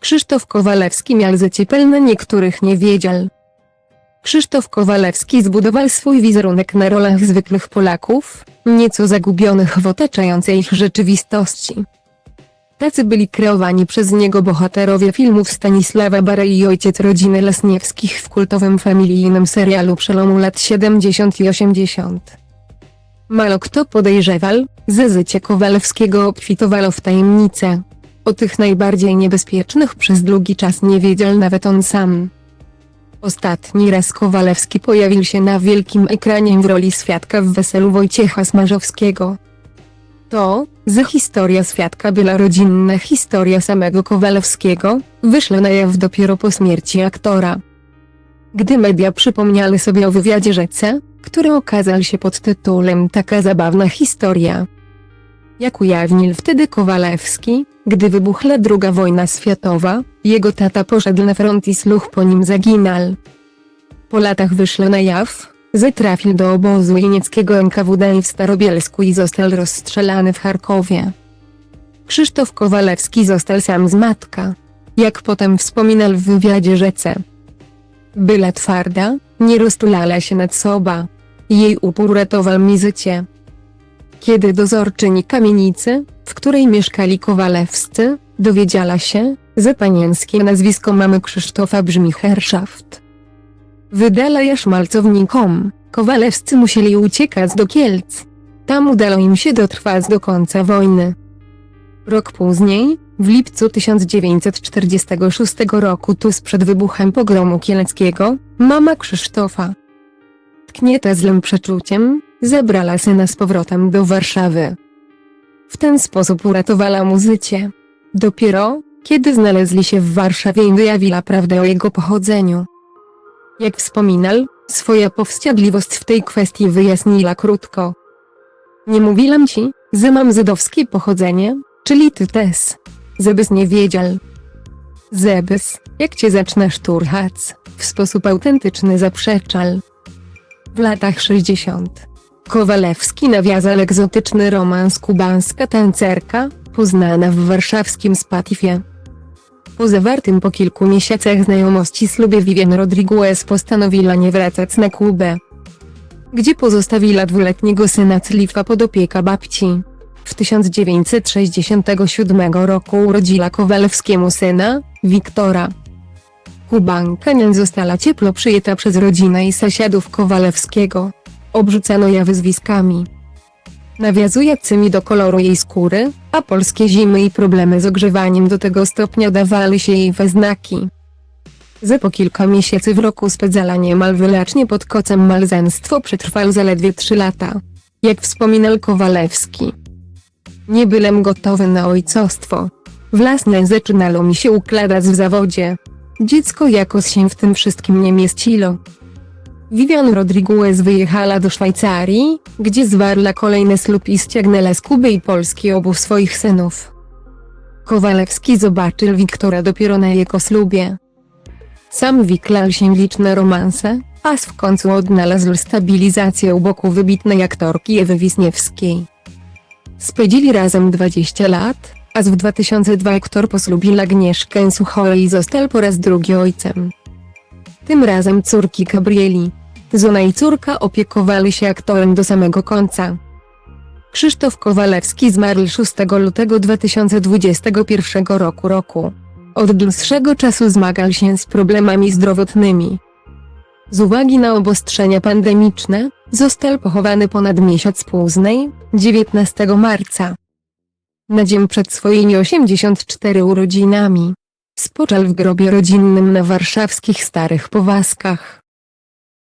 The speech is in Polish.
Krzysztof Kowalewski miał życie pełne niektórych nie wiedział. Krzysztof Kowalewski zbudował swój wizerunek na rolach zwykłych Polaków, nieco zagubionych w otaczającej ich rzeczywistości. Tacy byli kreowani przez niego bohaterowie filmów Stanisława Bara i ojciec rodziny Lesniewskich w kultowym familijnym serialu przelomu lat 70 i 80. Mało kto podejrzewał, że życie Kowalewskiego obfitowało w tajemnice. O tych najbardziej niebezpiecznych przez długi czas nie wiedział nawet on sam. Ostatni raz Kowalewski pojawił się na wielkim ekranie w roli świadka w weselu Wojciecha Smarzowskiego. To, że historia świadka była rodzinna historia samego Kowalewskiego, wyszła na jaw dopiero po śmierci aktora. Gdy media przypomniały sobie o wywiadzie Rzece, który okazał się pod tytułem Taka zabawna historia. Jak ujawnił wtedy Kowalewski, gdy wybuchła II wojna światowa, jego tata poszedł na front i słuch po nim zaginał. Po latach wyszło na jaw, że trafił do obozu jenieckiego NKWD w Starobielsku i został rozstrzelany w Charkowie. Krzysztof Kowalewski został sam z matka. Jak potem wspominał w wywiadzie Rzece. Była twarda, nie roztulała się nad soba. Jej upór ratował mi życie. Kiedy dozorczyni kamienicy, w której mieszkali Kowalewscy, dowiedziała się, że panieńskie nazwisko mamy Krzysztofa brzmi Herschaft. Wydala jaszmalcownikom, Kowalewscy musieli uciekać do Kielc. Tam udało im się dotrwać do końca wojny. Rok później, w lipcu 1946 roku tuż przed wybuchem pogromu kieleckiego, mama Krzysztofa, tknięta złym przeczuciem, zabrała syna z powrotem do Warszawy. W ten sposób uratowała mu życie. Dopiero, kiedy znaleźli się w Warszawie wyjawiła prawdę o jego pochodzeniu. Jak wspominał, swoja powściągliwość w tej kwestii wyjaśniła krótko. Nie mówiłam ci, że mam żydowskie pochodzenie, czyli ty też. Żebyś nie wiedział. Zebys, jak cię zaczynasz turchać, w sposób autentyczny zaprzeczal. W latach 60. Kowalewski nawiązał egzotyczny romans kubańska tancerka, poznana w warszawskim Spatifie. Po zawartym po kilku miesiącach znajomości ślubie Vivian Rodriguez postanowiła nie wracać na Kubę, gdzie pozostawiła dwuletniego syna Cliffa pod opiekę babci. W 1967 roku urodziła Kowalewskiemu syna, Wiktora. Kubanka nie została cieplo przyjęta przez rodzinę i sąsiadów Kowalewskiego. Obrzucano ją wyzwiskami nawiązującymi do koloru jej skóry, a polskie zimy i problemy z ogrzewaniem do tego stopnia dawały się jej we znaki. Ze po kilka miesięcy w roku spędzala niemal wylecznie pod kocem małżeństwo przetrwało zaledwie trzy lata. Jak wspominał Kowalewski. Nie byłem gotowy na ojcostwo. Własne zaczynało mi się układać w zawodzie. Dziecko jakoś się w tym wszystkim nie mieściło. Vivian Rodriguez wyjechała do Szwajcarii, gdzie zwarła kolejny ślub i ściągnęła z Kuby i Polski obu swoich synów. Kowalewski zobaczył Wiktora dopiero na jego ślubie. Sam wiklał się liczne romanse, aż w końcu odnalazł stabilizację u boku wybitnej aktorki Ewy Wisniewskiej. Spędzili razem 20 lat, a w 2002 aktor poslubił Agnieszkę Suchole i został po raz drugi ojcem. Tym razem córki Gabrieli. Zona i córka opiekowali się aktorem do samego końca. Krzysztof Kowalewski zmarł 6 lutego 2021 roku roku. Od dłuższego czasu zmagał się z problemami zdrowotnymi. Z uwagi na obostrzenia pandemiczne, został pochowany ponad miesiąc później, 19 marca. Na dzień przed swoimi 84 urodzinami. Spoczął w grobie rodzinnym na warszawskich Starych Powaskach.